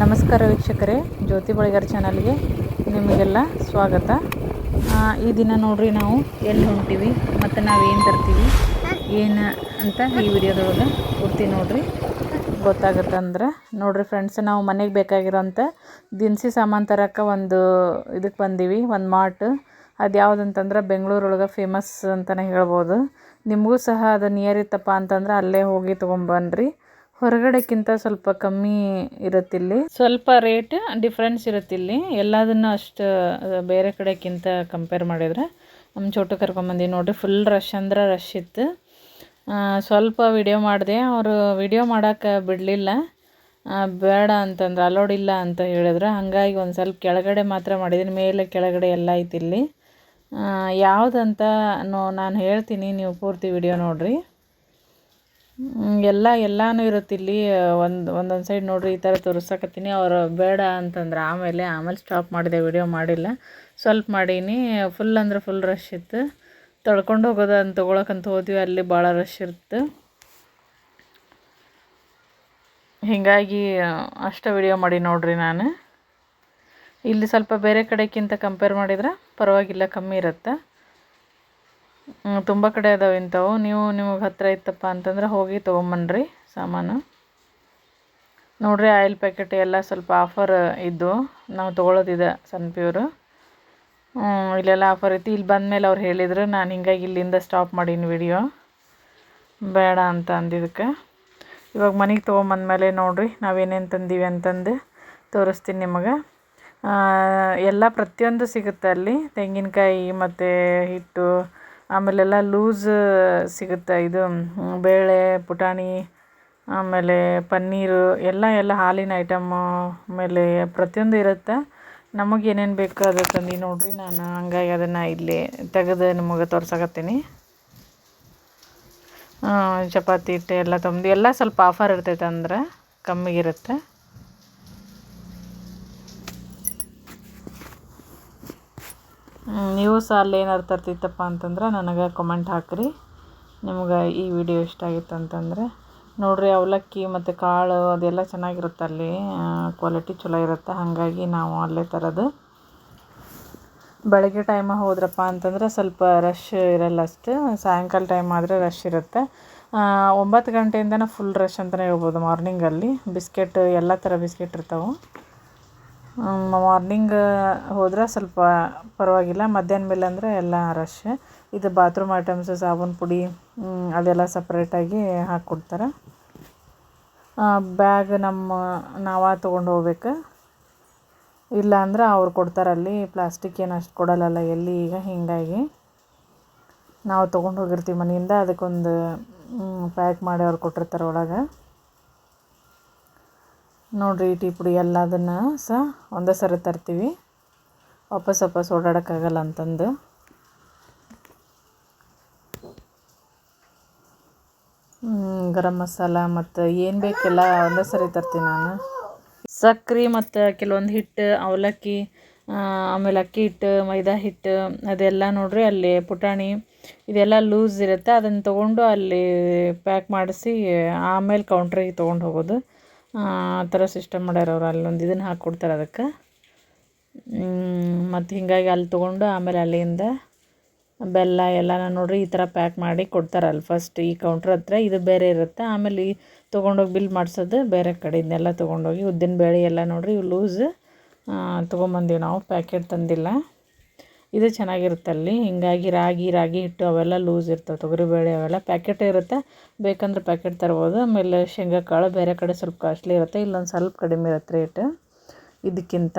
ನಮಸ್ಕಾರ ವೀಕ್ಷಕರೇ, ಜ್ಯೋತಿ ಬಳಿಗಾರ ಚಾನಲ್ಗೆ ನಿಮಗೆಲ್ಲ ಸ್ವಾಗತ. ಈ ದಿನ ನೋಡ್ರಿ ನಾವು ಎಲ್ಲಿ ಹೊಂಟೀವಿ, ಮತ್ತು ನಾವು ಏನು ತರ್ತೀವಿ, ಏನು ಅಂತ ಈ ವಿಡಿಯೋದೊಳಗೆ ಪೂರ್ತಿ ನೋಡ್ರಿ. ಗೊತ್ತಾಗುತ್ತೆ ಅಂದ್ರೆ ನೋಡ್ರಿ ಫ್ರೆಂಡ್ಸ್ ನಾವು ಮನೆಗೆ ಬೇಕಾಗಿರೋಂಥ ದಿನಸಿ ಸಾಮಾನು ತರಕ್ಕೆ ಒಂದು ಇದಕ್ಕೆ ಬಂದೀವಿ, ಒಂದು ಮಾರ್ಟ್. ಅದು ಯಾವುದಂತಂದ್ರೆ ಬೆಂಗಳೂರೊಳಗೆ ಫೇಮಸ್ ಅಂತಲೇ ಹೇಳ್ಬೋದು. ನಿಮಗೂ ಸಹ ಅದು ನಿಯರ್ ಇತ್ತಪ್ಪ ಅಂತಂದ್ರೆ ಅಲ್ಲೇ ಹೋಗಿ ತೊಗೊಂಬನ್ರಿ ಹೊರಗಡೆಕ್ಕಿಂತ ಸ್ವಲ್ಪ ಕಮ್ಮಿ ಇರುತ್ತಿಲ್ಲಿ ಸ್ವಲ್ಪ ರೇಟ್ ಡಿಫ್ರೆನ್ಸ್ ಇರುತ್ತಿಲ್ಲಿ ಎಲ್ಲದನ್ನು ಅಷ್ಟು ಬೇರೆ ಕಡೆಕ್ಕಿಂತ ಕಂಪೇರ್ ಮಾಡಿದ್ರೆ ನಮ್ಮ ಚೋಟು ಕರ್ಕೊಂಬಂದು ನೋಡಿರಿ ಫುಲ್ ರಶ್ ಅಂದ್ರೆ ರಶ್ ಇತ್ತು. ಸ್ವಲ್ಪ ವಿಡಿಯೋ ಮಾಡಿದೆ. ಅವರು ವಿಡಿಯೋ ಮಾಡೋಕ್ಕೆ ಬಿಡಲಿಲ್ಲ. ಬೇಡ ಅಂತಂದ್ರೆ ಅಲೋಡ್ ಇಲ್ಲ ಅಂತ ಹೇಳಿದ್ರು. ಹಾಗಾಗಿ ಒಂದು ಸ್ವಲ್ಪ ಕೆಳಗಡೆ ಮಾತ್ರ ಮಾಡಿದ್ದೀನಿ ಮೇಲೆ ಕೆಳಗಡೆ ಎಲ್ಲ ಐತಿ ಇಲ್ಲಿ. ಆ, ಯಾವುದಂತ ನೋ ನಾನು ಹೇಳ್ತೀನಿ. ನೀವು ಪೂರ್ತಿ ವಿಡಿಯೋ ನೋಡಿರಿ. ಎಲ್ಲ ಎಲ್ಲಾನು ಇರುತ್ತೆ ಇಲ್ಲಿ. ಒಂದು, ಒಂದೊಂದು ಸೈಡ್ ನೋಡ್ರಿ, ಈ ಥರ ತೋರ್ಸಕತ್ತೀನಿ. ಅವರು ಬೇಡ ಅಂತಂದ್ರೆ ಆಮೇಲೆ ಆಮೇಲೆ ಸ್ಟಾಪ್ ಮಾಡಿದೆ ವಿಡಿಯೋ ಮಾಡಿಲ್ಲ. ಸ್ವಲ್ಪ ಮಾಡೀನಿ. ಫುಲ್ ಅಂದ್ರೆ ಫುಲ್ ರಶ್ ಇತ್ತು. ತೊಳ್ಕೊಂಡು ಹೋಗೋದು ಅಂತ ತೊಗೊಳಕಂತ ಹೋದ್ವಿ. ಅಲ್ಲಿ ಭಾಳ ರಶ್ ಇತ್ತು ಹೀಗಾಗಿ, ಅಷ್ಟು ವಿಡಿಯೋ ಮಾಡಿ ನೋಡ್ರಿ ನಾನು. ಇಲ್ಲಿ ಸ್ವಲ್ಪ ಬೇರೆ ಕಡೆಗಿಂತ ಕಂಪೇರ್ ಮಾಡಿದ್ರೆ ಪರವಾಗಿಲ್ಲ, ಕಮ್ಮಿ ಇರುತ್ತೆ. ತುಂಬ ಕಡೆ ಅದಾವೆ ಇಂಥವು. ನೀವು ನಿಮಗೆ ಹತ್ತಿರ ಇತ್ತಪ್ಪ ಅಂತಂದ್ರೆ ಹೋಗಿ ತೊಗೊಂಬನ್ರಿ ಸಾಮಾನು. ನೋಡ್ರಿ, ಆಯಿಲ್ ಪ್ಯಾಕೆಟ್ ಎಲ್ಲ ಸ್ವಲ್ಪ ಆಫರ್ ಇದ್ದು ನಾವು ತೊಗೊಳೋದಿದೆ ಸನ್ ಪ್ಯೂರ್. ಇಲ್ಲೆಲ್ಲ ಆಫರ್ ಐತಿ ಇಲ್ಲಿ ಬಂದಮೇಲೆ ಅವ್ರು ಹೇಳಿದ್ರು, ನಾನು ಹಿಂಗಾಗಿ ಇಲ್ಲಿಂದ ಸ್ಟಾಪ್ ಮಾಡೀನಿ ವಿಡಿಯೋ. ಬೇಡ ಅಂತ ಅಂದಿದ್ದಕ್ಕೆ ಇವಾಗ ಮನೆಗೆ ತೊಗೊಂಬಂದ್ಮೇಲೆ ನೋಡಿರಿ ನಾವೇನೇನು ತಂದೀವಿ ಅಂತಂದು ತೋರಿಸ್ತೀನಿ ನಿಮಗೆ. ಎಲ್ಲ ಪ್ರತಿಯೊಂದು ಸಿಗುತ್ತೆ ಅಲ್ಲಿ. ತೆಂಗಿನಕಾಯಿ ಮತ್ತು ಹಿಟ್ಟು ಆಮೇಲೆಲ್ಲ ಲೂಸ್ ಸಿಗುತ್ತೆ. ಇದು ಬೇಳೆ, ಪುಟಾಣಿ, ಆಮೇಲೆ ಪನ್ನೀರು, ಎಲ್ಲ ಎಲ್ಲ ಹಾಲಿನ ಐಟಮ್ಮು ಆಮೇಲೆ ಪ್ರತಿಯೊಂದು ಇರುತ್ತೆ. ನಮಗೆ ಏನೇನು ಬೇಕು ಅದು ತಂದು ನೋಡಿರಿ. ನಾನು ಹಂಗಾಗಿ ಅದನ್ನು ಇಲ್ಲಿ ತೆಗೆದು ನಿಮಗೆ ತೋರ್ಸಕತ್ತೀನಿ. ಚಪಾತಿ, ಹಿಟ್ಟು ಎಲ್ಲ ತಂದು, ಎಲ್ಲ ಸ್ವಲ್ಪ ಆಫರ್ ಇರ್ತೈತೆ ಅಂದ್ರೆ ಕಮ್ಮಿಗಿರುತ್ತೆ ನೀವು ಸಹ ಅಲ್ಲಿ ಏನಾರು ತರ್ತಿತ್ತಪ್ಪ ಅಂತಂದ್ರೆ ನನಗೆ ಕಮೆಂಟ್ ಹಾಕಿರಿ. ನಿಮ್ಗೆ ಈ ವಿಡಿಯೋ ಇಷ್ಟ ಆಗಿತ್ತು ಅಂತಂದರೆ. ನೋಡಿರಿ, ಅವಲಕ್ಕಿ ಮತ್ತು ಕಾಳು ಅದೆಲ್ಲ ಚೆನ್ನಾಗಿರುತ್ತೆ ಅಲ್ಲಿ. ಕ್ವಾಲಿಟಿ ಚಲೋ ಇರುತ್ತೆ. ಹಾಗಾಗಿ ನಾವು ಅಲ್ಲೇ ತರೋದು. ಬೆಳಗ್ಗೆ ಟೈಮ ಹೋದ್ರಪ್ಪ ಅಂತಂದ್ರೆ ಸ್ವಲ್ಪ ರಶ್ ಇರಲ್ಲ ಅಷ್ಟು. ಸಾಯಂಕಾಲ ಟೈಮ್ ಆದರೆ ರಶ್ ಇರುತ್ತೆ. ಒಂಬತ್ತು ಗಂಟೆಯಿಂದನೇ ಫುಲ್ ರಶ್ ಅಂತಲೇ ಹೇಳ್ಬೋದು ಮಾರ್ನಿಂಗಲ್ಲಿ ಬಿಸ್ಕೆಟ್, ಎಲ್ಲ ಥರ ಬಿಸ್ಕೆಟ್ ಇರ್ತಾವೆ. ಮಾರ್ನಿಂಗ್ ಹೋದ್ರೆ ಸ್ವಲ್ಪ ಪರವಾಗಿಲ್ಲ. ಮಧ್ಯಾಹ್ನ ಮೇಲೆ ಅಂದರೆ ಎಲ್ಲ ರಶ್ ಇದು ಬಾತ್ರೂಮ್ ಐಟಮ್ಸ್ ಸಾಬೂನು ಪುಡಿ ಅದೆಲ್ಲ ಸಪ್ರೇಟಾಗಿ ಹಾಕ್ಕೊಡ್ತಾರೆ. ಬ್ಯಾಗ್ ನಮ್ಮ ನಾವೇ ತೊಗೊಂಡು ಹೋಗ್ಬೇಕು. ಇಲ್ಲ ಅಂದ್ರೆ ಅವ್ರು ಕೊಡ್ತಾರಲ್ಲಿ ಪ್ಲಾಸ್ಟಿಕ್ ಏನು ಅಷ್ಟು ಕೊಡಲ್ಲಲ್ಲ ಎಲ್ಲಿ ಈಗ ಹೀಗಾಗಿ. ನಾವು ತೊಗೊಂಡು ಹೋಗಿರ್ತೀವಿ ಮನೆಯಿಂದ. ಅದಕ್ಕೊಂದು ಪ್ಯಾಕ್ ಮಾಡಿ ಅವ್ರು ಕೊಟ್ಟಿರ್ತಾರೆ ಒಳಗೆ. ನೋಡಿರಿ ಟೀ ಪುಡಿ ಎಲ್ಲದನ್ನು ಸಹ ಒಂದೇ ಸರಿ ತರ್ತೀವಿ. ವಾಪಸ್ ವಾಪಸ್ ಓಡಾಡೋಕ್ಕಾಗಲ್ಲ ಅಂತಂದು. ಗರಂ ಮಸಾಲ ಮತ್ತು ಏನು ಬೇಕೆಲ್ಲ ಒಂದೇ ಸರಿ ತರ್ತೀನಿ ನಾನು. ಸಕ್ರೆ ಮತ್ತು ಕೆಲವೊಂದು ಹಿಟ್ಟು ಅವಲಕ್ಕಿ ಆಮೇಲೆ ಅಕ್ಕಿ ಹಿಟ್ಟು ಮೈದಾ ಹಿಟ್ಟು ಅದೆಲ್ಲ ನೋಡ್ರಿ ಅಲ್ಲಿ ಪುಟಾಣಿ ಇದೆಲ್ಲ ಲೂಸ್ ಇರುತ್ತೆ. ಅದನ್ನು ತೊಗೊಂಡು ಅಲ್ಲಿ ಪ್ಯಾಕ್ ಮಾಡಿಸಿ ಆಮೇಲೆ ಕೌಂಟ್ರಿಗೆ ತೊಗೊಂಡು ಹೋಗೋದು. ಆ ಥರ ಸಿಸ್ಟಮ್ ಮಾಡ್ಯಾರ ಅವ್ರು ಅಲ್ಲೊಂದು ಇದನ್ನು ಹಾಕ್ಕೊಡ್ತಾರೆ ಅದಕ್ಕೆ. ಮತ್ತು ಹೀಗಾಗಿ ಅಲ್ಲಿ ತೊಗೊಂಡು ಆಮೇಲೆ ಅಲ್ಲಿಂದ ಬೆಲ್ಲ ಎಲ್ಲನ ನೋಡ್ರಿ ಈ ಥರ ಪ್ಯಾಕ್ ಮಾಡಿ ಕೊಡ್ತಾರೆ ಅಲ್ಲಿ. ಫಸ್ಟ್ ಈ ಕೌಂಟ್ರ್ ಹತ್ರ ಇದು ಬೇರೆ ಇರುತ್ತೆ. ಆಮೇಲೆ ಈ ತೊಗೊಂಡೋಗಿ ಬಿಲ್ ಮಾಡಿಸೋದು ಬೇರೆ ಕಡೆಯಿಂದೆಲ್ಲ ತೊಗೊಂಡೋಗಿ ಉದ್ದಿನ ಬೇಳೆ ಎಲ್ಲ ನೋಡಿರಿ ಇವು ಲೂಸ್ ತೊಗೊಂಬಂದೀವಿ ನಾವು ಪ್ಯಾಕೆಟ್ ತಂದಿಲ್ಲ. ಇದು ಚೆನ್ನಾಗಿರುತ್ತೆ ಅಲ್ಲಿ. ಹಿಂಗಾಗಿ ರಾಗಿ ರಾಗಿ ಹಿಟ್ಟು ಅವೆಲ್ಲ ಲೂಸ್ ಇರ್ತವೆ ತೊಗರಿಬೇಳೆ ಅವೆಲ್ಲ. ಪ್ಯಾಕೆಟ್ ಇರುತ್ತೆ. ಬೇಕಂದ್ರೆ ಪ್ಯಾಕೆಟ್ ತರ್ಬೋದು. ಆಮೇಲೆ ಶೇಂಗಾ ಕಾಳು ಬೇರೆ ಕಡೆ ಸ್ವಲ್ಪ ಕಾಸ್ಟ್ಲಿ ಇರುತ್ತೆ. ಇಲ್ಲೊಂದು ಸ್ವಲ್ಪ ಕಡಿಮೆ ಇರುತ್ತೆ ರೇಟ್ ಇದಕ್ಕಿಂತ.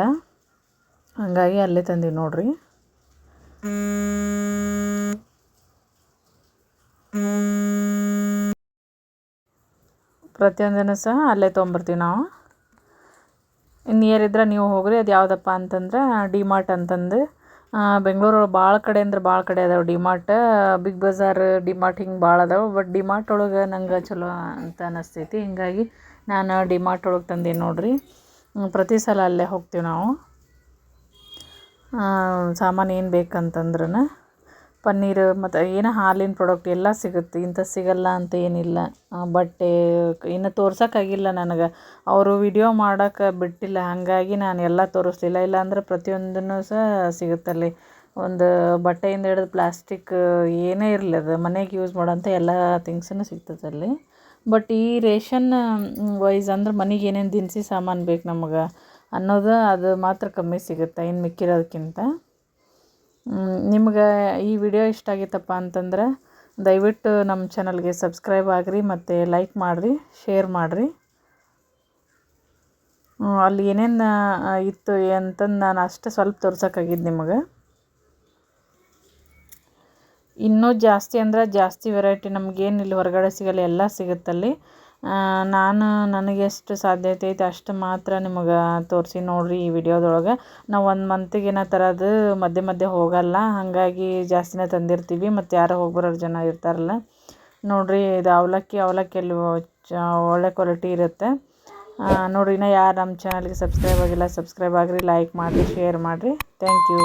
ಹಾಗಾಗಿ ಅಲ್ಲೇ ತಂದೀವಿ ನೋಡ್ರಿ. ಪ್ರತಿಯೊಂದನ್ನು ಸಹ ಅಲ್ಲೇ ತೊಗೊಂಬರ್ತೀವಿ ನಾವು. ನಿಯರ್ ಇದ್ರೆ ನೀವು ಹೋಗ್ರಿ. ಅದು ಯಾವುದಪ್ಪ ಅಂತಂದ್ರೆ ಡಿಮಾರ್ಟ್ ಅಂತಂದು. ಬೆಂಗಳೂರು ಭಾಳ ಕಡೆ ಅಂದ್ರೆ ಭಾಳ ಕಡೆ ಅದಾವೆ. ಡಿಮಾರ್ಟ್ ಬಿಗ್ ಬಜಾರ್ ಡಿಮಾರ್ಟ್ ಹಿಂಗೆ ಭಾಳ ಅದಾವೆ. ಬಟ್ ಡಿಮಾರ್ಟ್ ಒಳಗೆ ನಂಗೆ ಚಲೋ ಅಂತ ಅನಿಸ್ತೈತಿ. ಹಿಂಗಾಗಿ ನಾನು ಡಿಮಾರ್ಟ್ ಒಳಗೆ ತಂದೀನಿ ನೋಡಿರಿ. ಪ್ರತಿ ಸಲ ಅಲ್ಲೇ ಹೋಗ್ತೀವಿ ನಾವು. ಸಾಮಾನು ಏನು ಬೇಕಂತಂದ್ರೆ ಪನ್ನೀರ್ ಮತ್ತು ಏನು ಹಾಲಿನ ಪ್ರಾಡಕ್ಟ್ ಎಲ್ಲ ಸಿಗುತ್ತೆ. ಇಂಥ ಸಿಗಲ್ಲ ಅಂತ ಏನಿಲ್ಲ. ಬಟ್ಟೆ ಇನ್ನು ತೋರ್ಸೋಕ್ಕಾಗಿಲ್ಲ ನನಗೆ. ಅವರು ವಿಡಿಯೋ ಮಾಡೋಕೆ ಬಿಟ್ಟಿಲ್ಲ. ಹಾಗಾಗಿ ನಾನು ಎಲ್ಲ ತೋರಿಸ್ಲಿಲ್ಲ. ಇಲ್ಲಾಂದ್ರೆ ಪ್ರತಿಯೊಂದನ್ನು ಸಹ ಸಿಗುತ್ತಲ್ಲಿ. ಒಂದು ಬಟ್ಟೆಯಿಂದ ಹಿಡಿದು ಪ್ಲಾಸ್ಟಿಕ್ ಏನೇ ಇರಲಿ, ಅದು ಮನೆಗೆ ಯೂಸ್ ಮಾಡೋಂಥ ಎಲ್ಲ ಥಿಂಗ್ಸನ್ನು ಸಿಗ್ತದೆ ಅಲ್ಲಿ ಬಟ್ ಈ ರೇಷನ್ ವೈಸ್ ಅಂದ್ರೆ ಮನೆಗೆ ಏನೇನು ದಿನಸಿ ಸಾಮಾನು ಬೇಕು ನಮಗೆ ಅನ್ನೋದು ಅದು ಮಾತ್ರ ಕಮ್ಮಿ ಸಿಗುತ್ತೆ. ಇನ್ನು ಮಿಕ್ಕಿರೋದಕ್ಕಿಂತ ನಿಮ್ಗೆ ಈ ವಿಡಿಯೋ ಇಷ್ಟ ಆಗಿತ್ತಪ್ಪ ಅಂತಂದ್ರೆ ದಯವಿಟ್ಟು ನಮ್ಮ ಚಾನಲ್ಗೆ ಸಬ್ಸ್ಕ್ರೈಬ್ ಆಗಿರಿ ಮತ್ತು ಲೈಕ್ ಮಾಡಿರಿ, ಶೇರ್ ಮಾಡಿರಿ. ಅಲ್ಲಿ ಏನೇನು ಇತ್ತು ಅಂತಂದು ನಾನು ಅಷ್ಟೇ ಸ್ವಲ್ಪ ತೋರ್ಸೋಕ್ಕಾಗಿದ್ದು ನಿಮಗೆ. ಇನ್ನೂ ಜಾಸ್ತಿ ಅಂದ್ರೆ ಜಾಸ್ತಿ ವೆರೈಟಿ ನಮಗೇನು ಇಲ್ಲಿ ಹೊರಗಡೆ ಸಿಗಲ್ಲ, ಎಲ್ಲ ಸಿಗುತ್ತಲ್ಲಿ. ನಾನು ನನಗೆ ಎಷ್ಟು ಸಾಧ್ಯತೆ ಐತೆ ಅಷ್ಟು ಮಾತ್ರ ನಿಮಗೆ ತೋರಿಸಿ ನೋಡಿರಿ ಈ ವಿಡಿಯೋದೊಳಗೆ. ನಾವು ಒಂದು ಮಂತಿಗೆ ಏನೋ ತರೋದು ಮಧ್ಯೆ ಮಧ್ಯೆ ಹೋಗಲ್ಲ. ಹಾಗಾಗಿ ಜಾಸ್ತಿನೇ ತಂದಿರ್ತೀವಿ. ಮತ್ತು ಯಾರೋ ಹೋಗಿ ಬರೋರು ಜನ ಇರ್ತಾರಲ್ಲ. ನೋಡಿರಿ ಇದು ಅವಲಕ್ಕಿ ಅವಲಕ್ಕಿ ಅಲ್ಲಿ ಚ, ಒಳ್ಳೆ ಕ್ವಾಲಿಟಿ ಇರುತ್ತೆ. ನೋಡಿರಿ ನಾ ಯಾರು ನಮ್ಮ ಚಾನಲ್ಗೆ ಸಬ್ಸ್ಕ್ರೈಬ್ ಆಗಿಲ್ಲ ಸಬ್ಸ್ಕ್ರೈಬ್ ಆಗಿರಿ ಲೈಕ್ ಮಾಡಿರಿ ಶೇರ್ ಮಾಡಿರಿ. Thank you